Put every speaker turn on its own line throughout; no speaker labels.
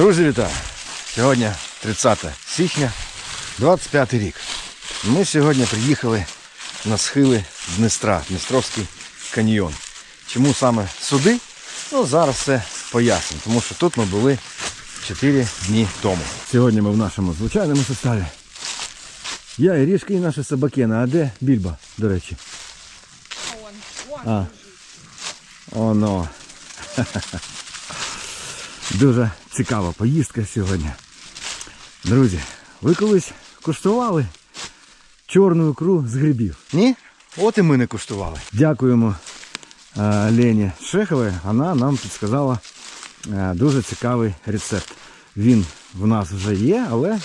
Друзі, вітаю! Сьогодні 30 січня, 25 рік. Ми сьогодні приїхали на схили Днестра, Дністровський каньйон. Чому саме сюди? Ну, зараз все поясню, тому що тут ми були 4 дні тому. Сьогодні ми в нашому звичайному составі. Я і Рішка, і наша собакена. А де Більба, до речі? Оно. Дуже цікава поїздка сьогодні. Друзі, ви колись куштували чорну ікру з грибів? Ні? От і ми не куштували. Дякуємо е, Лені Шеховій. Вона нам підсказала е, дуже цікавий рецепт. Він в нас вже є, але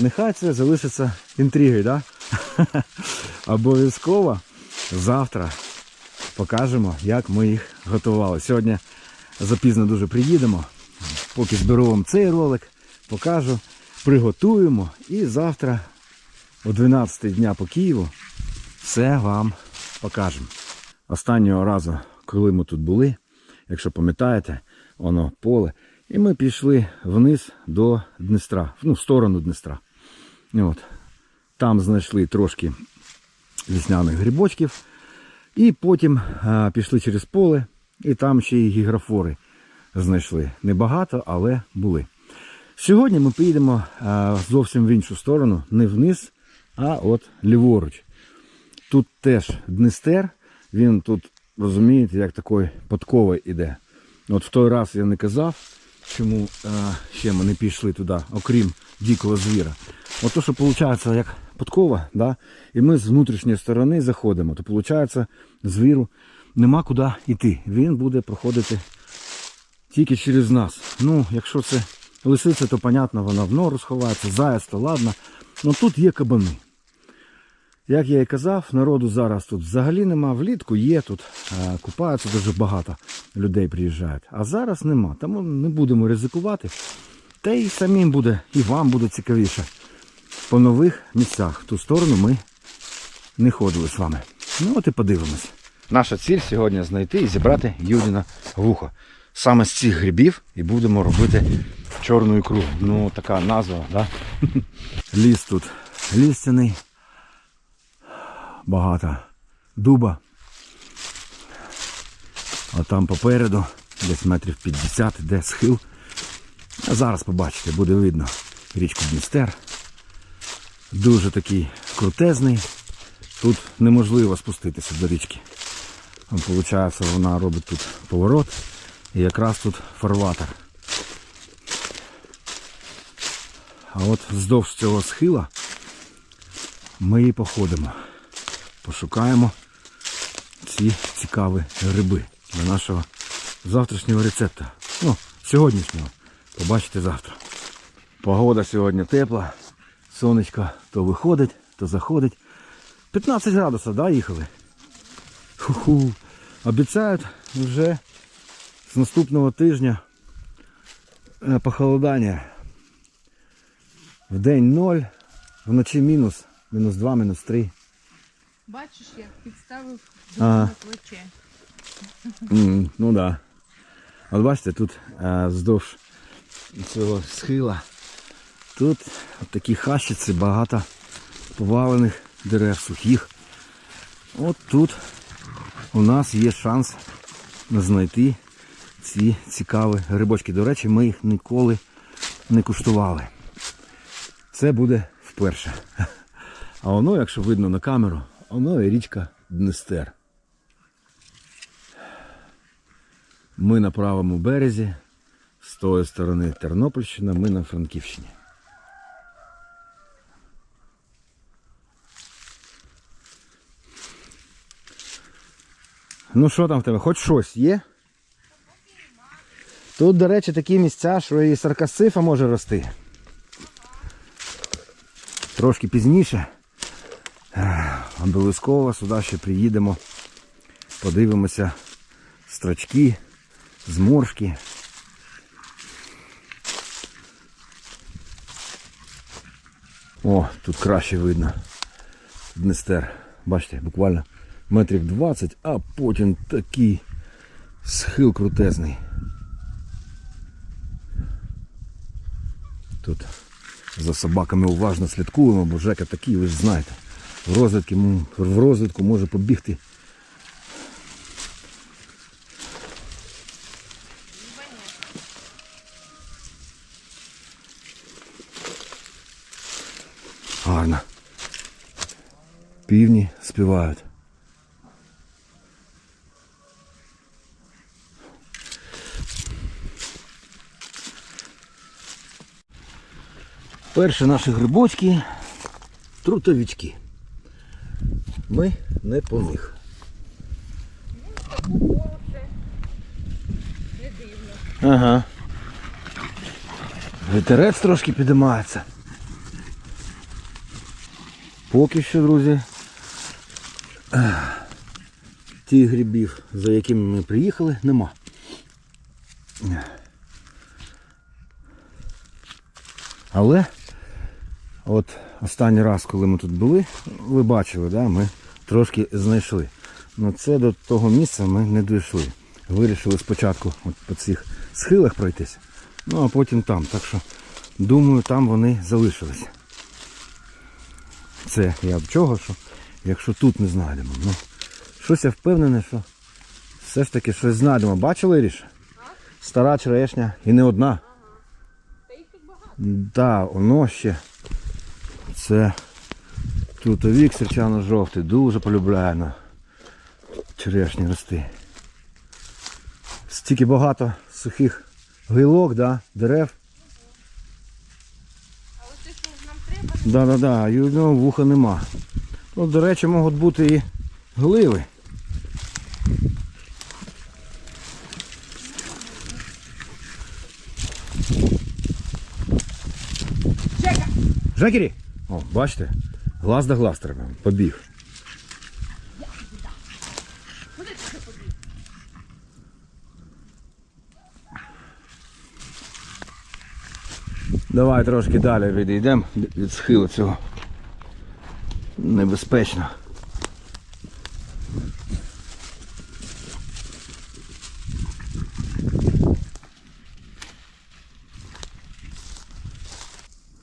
нехай це залишиться інтригою, да? Обов'язково завтра покажемо, як ми їх готували. Сьогодні запізно дуже приїдемо. Поки зберу вам цей ролик, покажу, приготуємо і завтра о 12 дня по Києву все вам покажемо. Останнього разу, коли ми тут були, якщо пам'ятаєте, воно поле. І ми пішли вниз до Днестра, ну, в сторону Днестра. І От. Там знайшли трошки вісняних грибочків. І потім а, пішли через поле, і там ще й гіграфори знайшли. Небагато, але були. Сьогодні ми поїдемо зовсім в іншу сторону, не вниз, а от ліворуч. Тут теж Днестер, він тут, розумієте, як такий подковий іде. От в той раз я не казав, чому а, ще ми не пішли туди, окрім дикого звіра. От то, що виходить як подкова, да? і ми з внутрішньої сторони заходимо, то виходить, звіру нема куди йти. Він буде проходити тільки через нас. Ну, якщо це лисиця, то понятно, вона в нору сховається, заяць, то ладно. Ну тут є кабани. Як я і казав, народу зараз тут взагалі нема. Влітку є тут, купаються дуже багато людей приїжджають. А зараз нема. Тому не будемо ризикувати. Та й самим буде, і вам буде цікавіше. По нових місцях. В ту сторону ми не ходили з вами. Ну от і подивимось. Наша ціль сьогодні знайти і зібрати Юдіна вухо. Саме з цих грибів і будемо робити чорну ікру. Ну, така назва, да? Ліс тут лістяний. Багато дуба. А там попереду, десь метрів 50, де схил. Зараз побачите, буде видно річку Дністер. Дуже такий крутезний. Тут неможливо спуститися до річки. Виходить, вона робить тут поворот і якраз тут фарватер. А от вздовж цього схила ми і походимо. Пошукаємо ці цікаві гриби для нашого завтрашнього рецепту. Ну, сьогоднішнього. Побачите завтра. Погода сьогодні тепла. Сонечко то виходить, то заходить. 15 градусів, да, їхали? Ху-ху. Обіцяють вже з наступного тижня е, похолодання. В день 0, вночі мінус, мінус 2, мінус 3.
Бачиш, як підставив
Ага.
на плече.
М, ну да. От бачите, тут е, вздовж цього схила. Тут от такі хащиці, багато повалених дерев сухих. От тут у нас є шанс знайти ці цікаві грибочки. До речі, ми їх ніколи не куштували. Це буде вперше. А воно, якщо видно на камеру, воно і річка Днестер. Ми на правому березі, з тої сторони Тернопільщина, ми на Франківщині. Ну що там в тебе? Хоч щось є? Тут, до речі, такі місця, що і саркасифа може рости. Трошки пізніше. Обов'язково сюди ще приїдемо. Подивимося строчки, зморшки. О, тут краще видно. Днестер. Бачите, буквально метрів 20, а потім такий схил крутезний. Тут за собаками уважно слідкуємо, бо Жека такий, ви ж знаєте. В розвідки, м- в розвідку може побігти. Гарно. Півні співають. Перші наші грибочки трутовички. Ми не по них.
Не дивно.
Ага. Вітерець трошки підіймається. Поки що, друзі. Тих грибів, за якими ми приїхали, нема. Але от останній раз, коли ми тут були, ви бачили, да, ми трошки знайшли. Ну це до того місця ми не дійшли. Вирішили спочатку от по цих схилах пройтись, ну а потім там. Так що, думаю, там вони залишились. Це я в чого, що якщо тут не знайдемо. Ну, щось я впевнений, що все ж таки щось знайдемо. Бачили Ріш? Стара черешня і не одна.
Та їх тут багато.
Да, воно ще. Це трутовік серчано-жовтий. Дуже полюбляє на черешні рости. Стільки багато сухих гілок, да, дерев.
Але те, що нам треба,
Да, да, да, і у нього вуха нема. Тут, до речі, можуть бути і гливи.
Чека!
О, бачите? Глаз до глаз треба. Побіг? Давай трошки далі відійдемо від схилу цього. Небезпечно.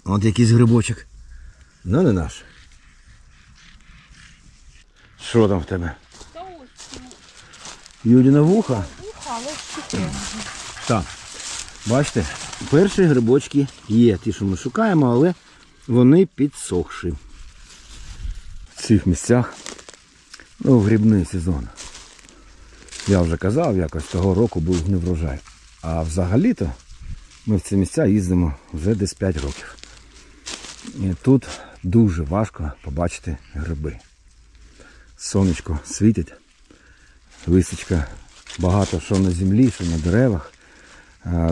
От якийсь грибочок. Ну не наш. Що там в тебе?
Та
вуха?
вуха, але таке.
Так. Бачите, перші грибочки є, ті, що ми шукаємо, але вони підсохші. В цих місцях ну, грибний сезон. Я вже казав, якось того року був не врожай. А взагалі-то ми в ці місця їздимо вже десь 5 років. І тут дуже важко побачити гриби. Сонечко світить, лисичка багато що на землі, що на деревах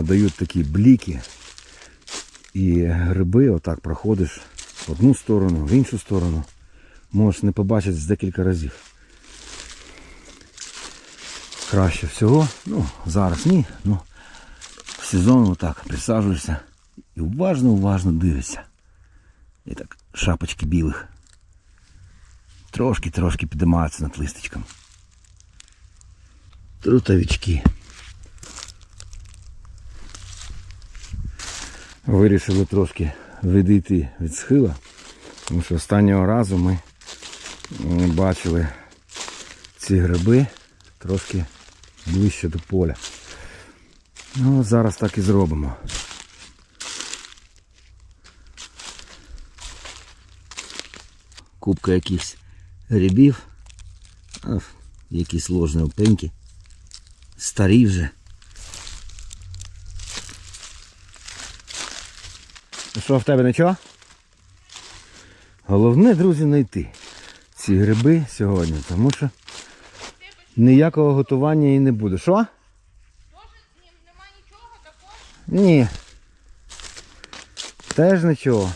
дають такі бліки. І гриби отак проходиш в одну сторону, в іншу сторону. Можеш не побачити з декілька разів. Краще всього, ну, зараз ні, ну в сезон отак присаджуєшся і уважно-уважно дивишся. І так шапочки білих. Трошки-трошки підіймаються над листочком. Трутовички. Вирішили трошки відійти від схила, тому що останнього разу ми бачили ці гриби трошки ближче до поля. Ну, зараз так і зробимо. Кубка якихось грибів, якісь ложні опеньки, старі вже. Що в тебе нічого? Головне, друзі, знайти ці гриби сьогодні, тому що ніякого готування і не буде. Що?
Нема нічого такого.
Ні. Теж нічого.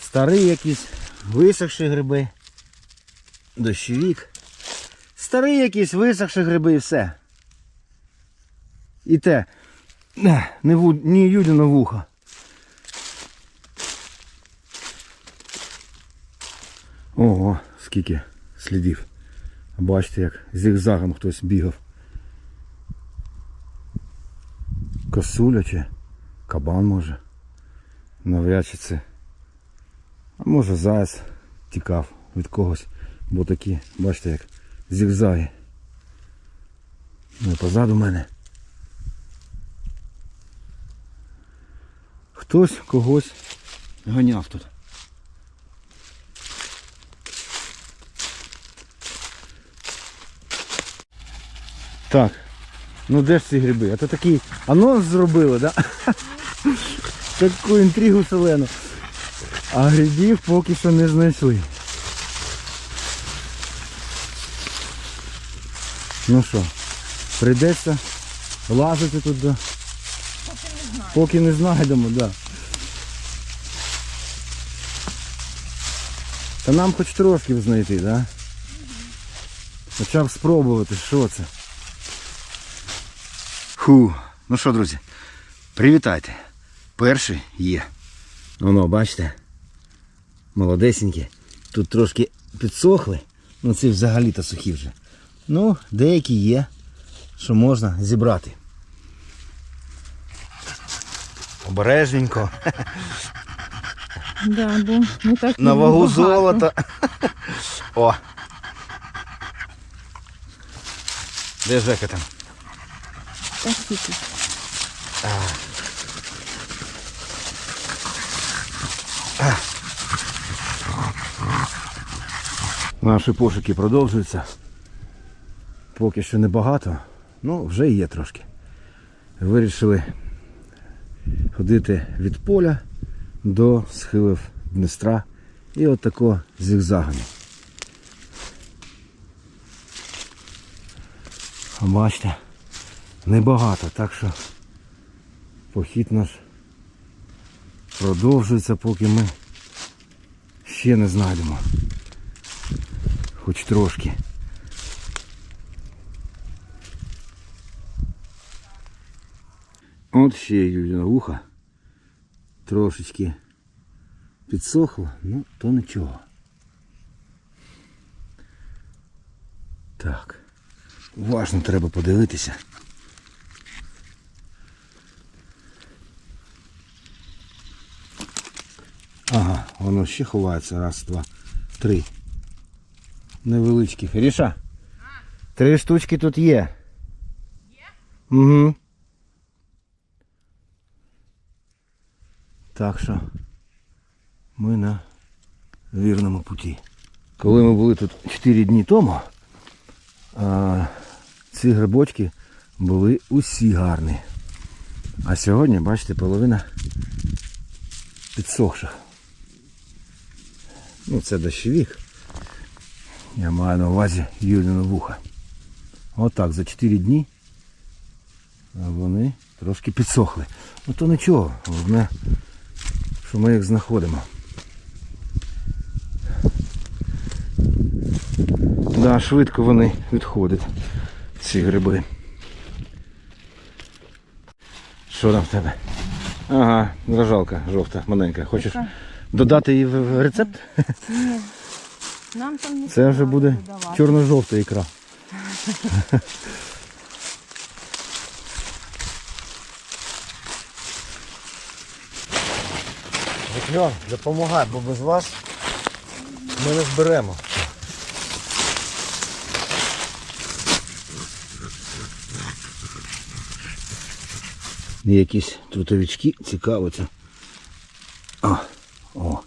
Старі якісь висохші гриби. Дощовік. Старі якісь висохші гриби і все. І те. Не, ву, ні Юдіна вуха. Ого, скільки слідів. Бачите, як зігзагом хтось бігав. Косуля чи кабан може. Навряд чи це. А може заяць тікав від когось. Бо такі, бачите, як зігзаги. Ну і позаду мене. Хтось когось ганяв тут. Так. Ну де ж ці гриби? А то такий анонс зробили, да? Таку інтригу селену. А грибів поки що не знайшли. Ну що, прийдеться лазити тут, да? Поки не знайдемо, да. Та нам хоч трошки знайти, да? Хоча б спробувати, що це. Фу. Ну що, друзі, привітайте. Перший є. Воно, бачите? Молодесенькі. Тут трошки підсохли. Ну ці взагалі-то сухі вже. Ну, деякі є, що можна зібрати. Обережненько.
Да, бо не так
На вагу золота. О. Де Жека там? Наші пошуки продовжуються. Поки що небагато, ну вже є трошки. Вирішили ходити від поля до схилів Днестра і от тако зігзагами. Бачите, небагато, так що похід наш продовжується, поки ми ще не знайдемо. Хоч трошки. От ще Юліна вуха. Трошечки підсохло, ну то нічого. Так. Уважно треба подивитися. Ага, воно ще ховається. Раз, два, три. Невеличких. Ріша. Три штучки тут є. Є? Угу. Так що ми на вірному путі. Коли ми були тут 4 дні тому, а, ці грибочки були усі гарні. А сьогодні, бачите, половина підсохших. Ну, це дощовик. Я маю на увазі Юліна вуха. Отак, за 4 дні вони трошки підсохли. Ну то нічого, головне, що ми їх знаходимо. Да, швидко вони відходять, ці гриби. Що там в тебе? Ага, дрожалка жовта, маленька. Хочеш додати її в в рецепт?
Ні. Нам там не
Це вже буде
додавати.
чорно-жовта ікра. Вікльон, допомагай, бо без вас ми не зберемо. Якісь трутовички цікавиться. А, о.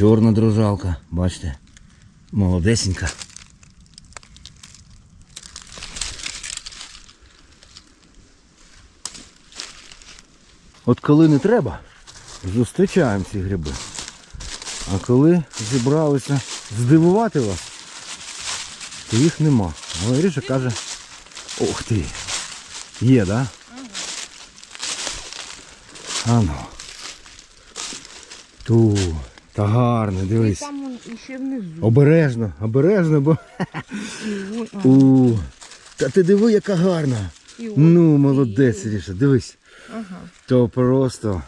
Чорна дружалка, бачите? Молодесенька. От коли не треба, зустрічаємо ці гриби. А коли зібралися здивувати вас, то їх нема. Але Іріша каже, ох ти, є, да? Ану. Ту, та гарно,
І
дивись.
там ще внизу.
Обережно, обережно, бо.
І
У, та ти диви, яка гарна.
і.
Ну, молодець, Ріша, дивись.
Ага.
То просто.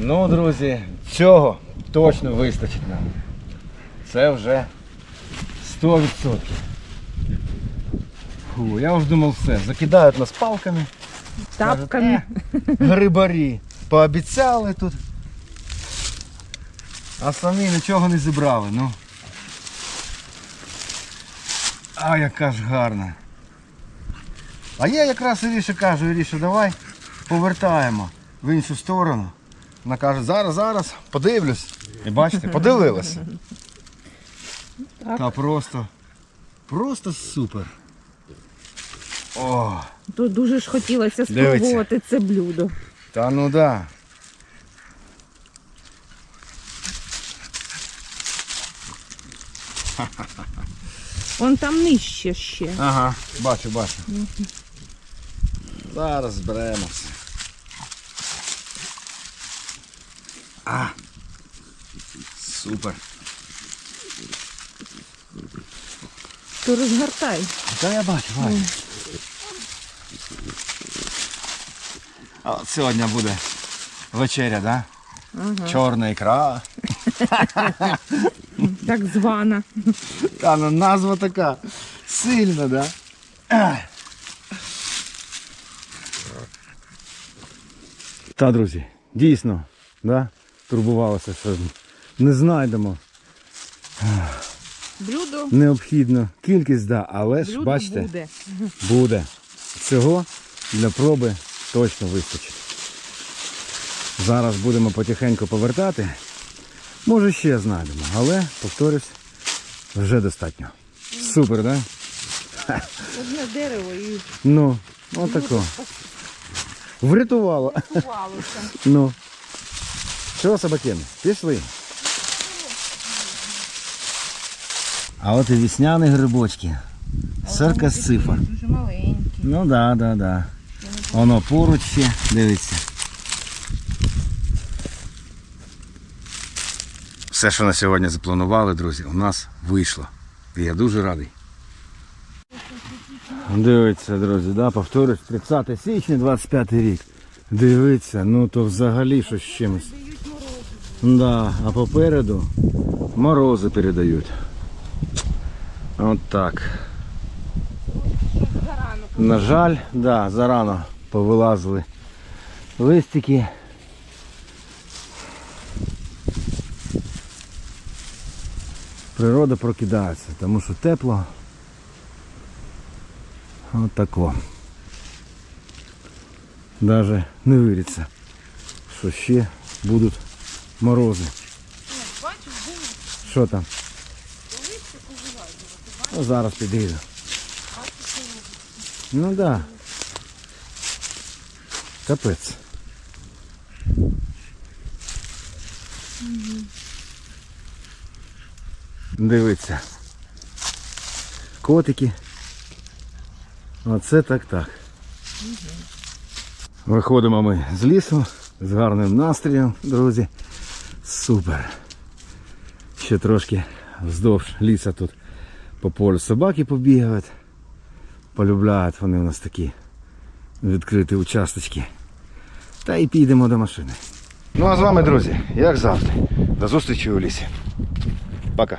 Ну, друзі, цього точно вистачить нам. Це вже 100%. Фу, я вже думав все. Закидають нас палками.
Тапками.
«Е, Грибарі. Пообіцяли тут. А самі нічого не зібрали. Ну. А яка ж гарна. А я якраз Іріша кажу, Іріша, давай повертаємо в іншу сторону. Вона каже, зараз, зараз, подивлюсь. І бачите, подивилася.
Так.
Та просто, просто супер. О,
То дуже ж хотілося
Дивіться.
спробувати це блюдо.
та ну да.
Вон там нижче ще.
Ага, бачу, бачу. Зараз зберемо все. А. Супер.
То розгортай.
Та я бачу, бачу. А от сьогодні буде вечеря, да?
Ага.
Чорна ікра.
Так звана.
Та ну назва така сильна, да? Та, друзі, дійсно, да? турбувалося, що не знайдемо
Блюдо,
необхідну кількість, да, але ж
блюдо
бачите,
буде.
буде. Цього для проби точно вистачить. Зараз будемо потихеньку повертати. Може ще знайдемо, але, повторюсь, вже достатньо. Супер, да?
Одне дерево і
Ну, отако. Врятувало.
ховалося.
Ну. Що, собакини? Пішли. А от і вісняні грибочки. Цифр.
Дуже маленькі.
Ну да, да, да. Воно поруч ще, дивіться. Все, що на сьогодні запланували, друзі, у нас вийшло. І я дуже радий. Дивіться, друзі, да, повторюсь, 30 січня, 25 рік. Дивіться, ну то взагалі щось з чимось. Да, а попереду морози передають. От так. На жаль, да, зарано повилазили листики. Природа прокидається, тому що тепло. От тако. Даже не віриться, що ще будуть морози. Що там? Ну, зараз підійду. Ну так. Да. Капець. Дивіться. Котики. Оце так так. Виходимо ми з лісу з гарним настроєм, друзі. Супер. Ще трошки вздовж ліса тут по полю собаки побігають. Полюбляють вони у нас такі відкриті участочки. Та і підемо до машини. Ну а з вами, друзі, як завжди, до зустрічі у лісі. Пока.